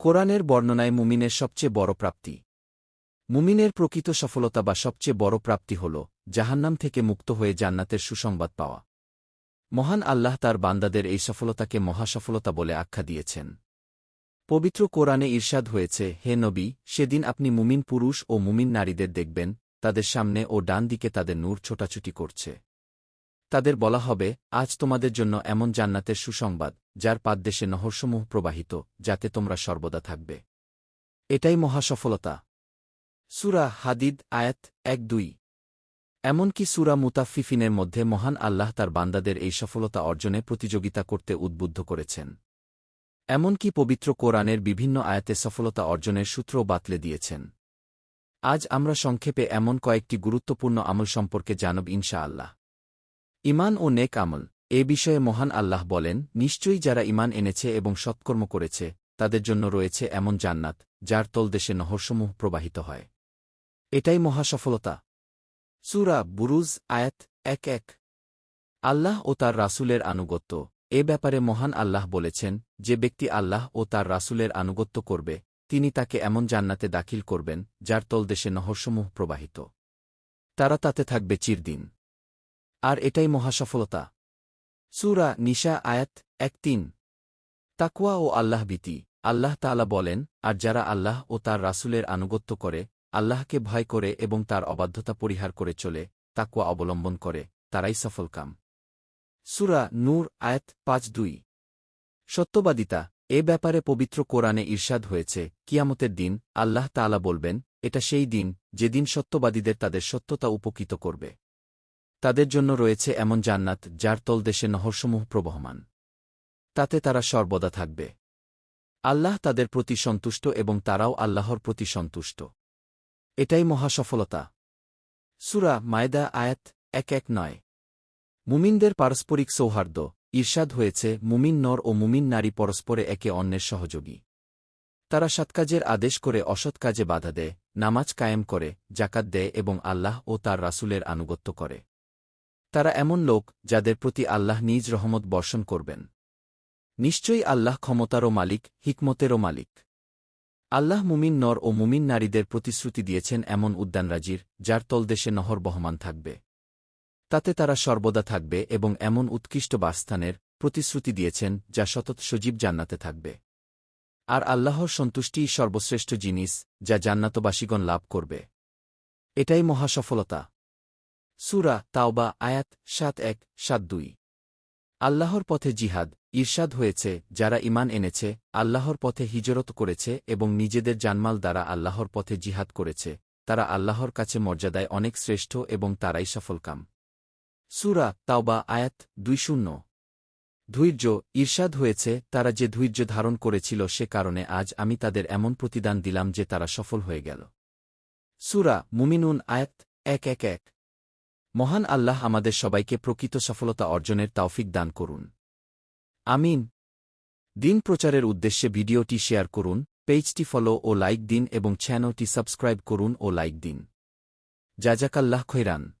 কোরআনের বর্ণনায় মুমিনের সবচেয়ে বড় প্রাপ্তি। মুমিনের প্রকৃত সফলতা বা সবচেয়ে বড় প্রাপ্তি হল, জাহান্নাম থেকে মুক্ত হয়ে জান্নাতের সুসংবাদ পাওয়া। মহান আল্লাহ তার বান্দাদের এই সফলতাকে মহাসফলতা বলে আখ্যা দিয়েছেন। পবিত্র কোরআনে ঈর্ষাদ হয়েছে, হে নবী, সেদিন আপনি মুমিন পুরুষ ও মুমিন নারীদের দেখবেন, তাদের সামনে ও ডান দিকে তাদের নূর ছোটাছুটি করছে। তাদের বলা হবে, আজ তোমাদের জন্য এমন জান্নাতের সুসংবাদ যার পাদদেশে নহরসমূহ প্রবাহিত, যাতে তোমরা সর্বদা থাকবে। এটাই মহাসফলতা। সুরা হাদিদ, আয়াত এক দুই। এমনকি সুরা মুতাফিফিনের মধ্যে মহান আল্লাহ তার বান্দাদের এই সফলতা অর্জনে প্রতিযোগিতা করতে উদ্বুদ্ধ করেছেন। এমনকি পবিত্র কোরআনের বিভিন্ন আয়াতে সফলতা অর্জনের সূত্র বাতলে দিয়েছেন। আজ আমরা সংক্ষেপে এমন কয়েকটি গুরুত্বপূর্ণ আমল সম্পর্কে জানব ইনশা আল্লাহ ইমান ও নেক আমল। এ বিষয়ে মহান আল্লাহ বলেন, নিশ্চয়ই যারা ইমান এনেছে এবং সৎকর্ম করেছে, তাদের জন্য রয়েছে এমন জান্নাত, যার তলদেশে নহরসমূহ প্রবাহিত হয়। এটাই মহাসফলতা। সুরা বুরুজ, আয়াত এক এক। আল্লাহ ও তার রাসূলের আনুগত্য। এ ব্যাপারে মহান আল্লাহ বলেছেন, যে ব্যক্তি আল্লাহ ও তার রাসূলের আনুগত্য করবে, তিনি তাকে এমন জান্নাতে দাখিল করবেন, যার তলদেশে নহরসমূহ প্রবাহিত। তারা তাতে থাকবে চিরদিন। আর এটাই মহাসফলতা। সুরা নিশা আয়াত এক তিন। তাকুয়া ও আল্লাহ ভীতি। আল্লাহ তাআলা বলেন, আর যারা আল্লাহ ও তার রাসূলের আনুগত্য করে, আল্লাহকে ভয় করে এবং তার অবাধ্যতা পরিহার করে চলে তাকুয়া অবলম্বন করে, তারাই সফলকাম। সুরা নূর আয়াত পাঁচ দুই। সত্যবাদিতা, এ ব্যাপারে পবিত্র কোরআনে ঈর্ষাদ হয়েছে, কিয়ামতের দিন আল্লাহ তাআলা বলবেন, এটা সেই দিন, যেদিন সত্যবাদীদের তাদের সত্যতা উপকৃত করবে। তাদের জন্য রয়েছে এমন জান্নাত যার তলদেশে নহরসমূহ প্রবহমান। তাতে তারা সর্বদা থাকবে। আল্লাহ তাদের প্রতি সন্তুষ্ট এবং তারাও আল্লাহর প্রতি সন্তুষ্ট। এটাই মহাসফলতা। সুরা মায়দা আয়াত এক এক নয়। মুমিনদের পারস্পরিক সৌহার্দ্য, ঈর্ষাদ হয়েছে মুমিন নর ও মুমিন নারী পরস্পরে একে অন্যের সহযোগী। তারা সৎকাজের আদেশ করে অসৎ কাজে বাধা দেয়, নামাজ কায়েম করে জাকাত দেয় এবং আল্লাহ ও তার রাসূলের আনুগত্য করে। তারা এমন লোক, যাদের প্রতি আল্লাহ নিজ রহমত বর্ষণ করবেন। নিশ্চয়ই আল্লাহ ক্ষমতারও মালিক, হিকমতেরও মালিক। আল্লাহ মুমিন নর ও মুমিন নারীদের প্রতিশ্রুতি দিয়েছেন এমন উদ্যানরাজির যার তলদেশে নহর বহমান থাকবে। তাতে তারা সর্বদা থাকবে এবং এমন উৎকৃষ্ট বাসস্থানের প্রতিশ্রুতি দিয়েছেন, যা সতত সজীব জান্নাতে থাকবে। আর আল্লাহর সন্তুষ্টিই সর্বশ্রেষ্ঠ জিনিস, যা জান্নাতবাসীগণ লাভ করবে। এটাই মহাসফলতা। সুরা তাওবা আয়াত সাত এক, সাত দুই। আল্লাহর পথে জিহাদ ঈর্ষাদ হয়েছে, যারা ইমান এনেছে, আল্লাহর পথে হিজরত করেছে এবং নিজেদের জানমাল দ্বারা আল্লাহর পথে জিহাদ করেছে, তারা আল্লাহর কাছে মর্যাদায় অনেক শ্রেষ্ঠ এবং তারাই সফলকাম। সুরা তাওবা আয়াত দুই শূন্য। ধৈর্য ঈর্ষাদ হয়েছে, তারা যে ধৈর্য ধারণ করেছিল সে কারণে আজ আমি তাদের এমন প্রতিদান দিলাম যে তারা সফল হয়ে গেল। সুরা মুমিনুন আয়াত এক এক এক। মহান আল্লাহ আমাদের সবাইকে প্রকৃত সফলতা অর্জনের তাওফিক দান করুন। আমিন। দিন প্রচারের উদ্দেশ্যে ভিডিওটি শেয়ার করুন, পেজটি ফলো ও লাইক দিন এবং চ্যানেলটি সাবস্ক্রাইব করুন ও লাইক দিন। জাজাকাল্লাহ খৈরান।